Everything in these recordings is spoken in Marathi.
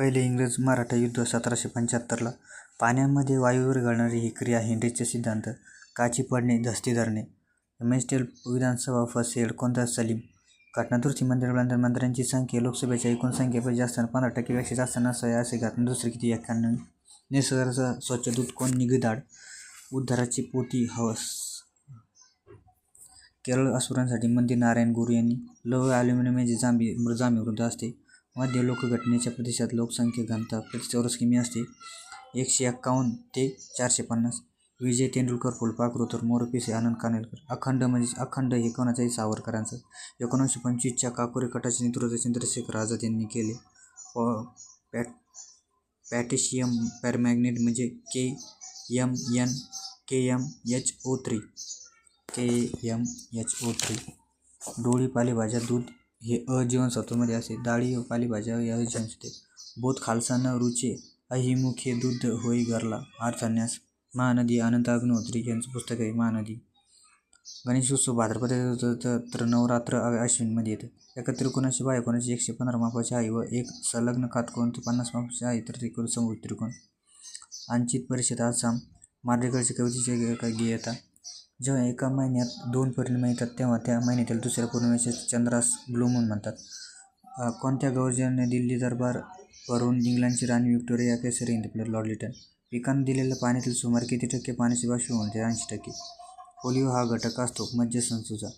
पहिले इंग्रज मराठा युद्ध सतराशे पंच्याहत्तरला पाण्यामध्ये वायूवर घडणारी ही क्रिया हेनरीचे सिद्धांत काची पडणे धस्ती धरणे मेस्टेल विधानसभा फसेल कोणता सलीम घटनादुरुस्ती मंत्रिमंडळ मंत्र्यांची संख्या लोकसभेच्या एकूण संख्येपैकी जास्त पंधरा टक्केपेक्षा जास्त नसावे असे घटनादुरुस्ती किती? व्याख्यान निसर्गाचा स्वच्छ दूत कोण? निगदाड उद्धाराची पोती हवस. केरळ असुरांसाठी मंदिर नारायण गुरु यांनी लोह ॲल्युमिनियमची जांभी जांभी वृद्ध असते. मध्य लोकघटनेच्या प्रदेशात लोकसंख्या घनता प्रति चौरस किमी असते. एकशे एक्कावन्न ते चारशे पन्नास. विजय तेंडुलकर फुलपाखरू तर मोरपिसे आनंद कानेलकर. अखंड म्हणजे अखंड हे कोणाचाही सावरकरांचं. एकोणीसशे पंचवीसच्या काकोरी कटाचे नेतृत्व चंद्रशेखर आझाद यांनी केले. पॅट पॅटेशियम पॅरमॅग्नेट म्हणजे K M N K M H O three. K M H O three. डोळी पालेभाज्या दूध हे अ जीवनसत्वामध्ये असे डाळी व पालेभाज्या या जीवनसत्वे बोध खालसा न रुचे अहिमुखे दूध होई गरला अर्थान्यास महानदी अनंत अग्निहोत्री यांचं पुस्तक आहे महानदी. गणेशोत्सव भाद्रपद तर नवरात्र अश्विनमध्ये येतं. एकत्र त्रिकोणाची बाय कोणाची एकशे पंधरा मापाची आहे व एक संलग्न कातकोण ते पन्नास मापाची आहे तर त्रिकोण समूह त्रिकोण. अंचित परिषद आसाम. मार्डेकरची कवितेचे गेयता जेव्हा एका महिन्यात दोन पौर्णिमा येतात तेव्हा त्या महिन्यातील दुसऱ्या पौर्णिमेचे चंद्रास ब्लू मून म्हणतात. कोणत्या गव्हर्नरने दिल्ली दरबार वरून इंग्लंडची राणी Victoria Kesari independent Lord Lytton पिकांना दिलेल्या पाण्यातील सुमारे किती टक्के पाण्याचे बाष्पीभवन होते ऐंशी टक्के. पोलिओ हा घटक असतो मज्ज संसूचा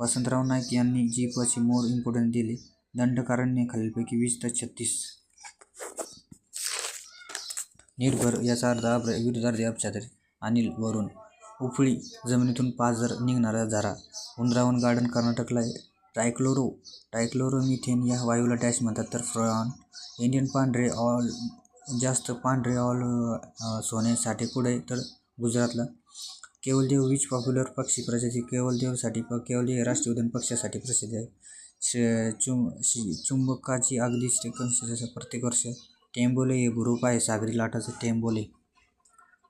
वसंतराव नाईक यांनी जीपची मोर इम्पॉर्टन्स दिले दंडकारण्य खालीलपैकी वीस ते छत्तीस. निर्भर याचा अर्थ अब्र विरुद्धार्थी अपचादर अनिल वरून. उपळी जमिनीतून पाझर निघणारा झरा उंदरावन गार्डन कर्नाटकला टायक्लोरो टायक्लोरो मिथेन या वायूला डॅश म्हणतात. तर फ्रॉन इंडियन पांढरे ऑल जास्त पांढरे ऑल सोन्यासाठी पुढे तर गुजरातला केवलदेव वीज पॉप्युलर पक्षी प्रजाती केवलदेवसाठी प केवलदेव हे राष्ट्रीय उद्यान पक्षासाठी प्रसिद्ध आहे. चुं चुंबकाची अगदी श्रीकंश प्रत्येक वर्ष टेंबोले हे ग्रुप आहे सागरी लाटाचं टेंबोले.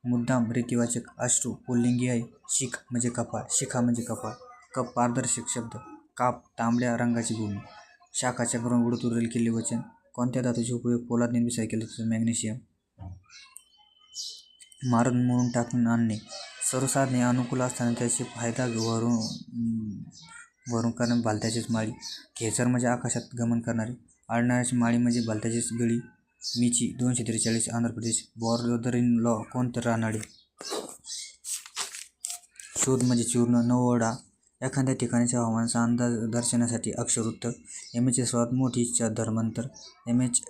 मुद्दाम रीतिवाचक अश्रू पुल्लिंगी आहे शिख म्हणजे कपाळ शिखा म्हणजे कपाळ कप पारदर्शक शब्द काप तांबड्या रंगाची भूमी शाखाच्या करून उडत उरेल केले वचन कोणत्या धातूचे उपयोग पोलाद निर्मिसाय केले तसं मॅग्नेशियम. मारून मोडून टाकून आणणे. सर्व साधने अनुकूल असताना त्याचे फायदा वरून वरून करणे भालत्याचीच माळी. खेचर म्हणजे आकाशात गमन करणारे आडणाऱ्याची माळी म्हणजे भलत्याचीच गळी. मीची दोनशे त्रेचाळीस Andhra Pradesh border in law कोणतं रानडे? शोध म्हणजे चूर्ण नववडा. एखाद्या ठिकाणीच्या हवामानाचा अंदाज दर्शवण्यासाठी अक्षरवृत्त एम एचची सर्वात मोठी इच्छा धर्मांतर. M H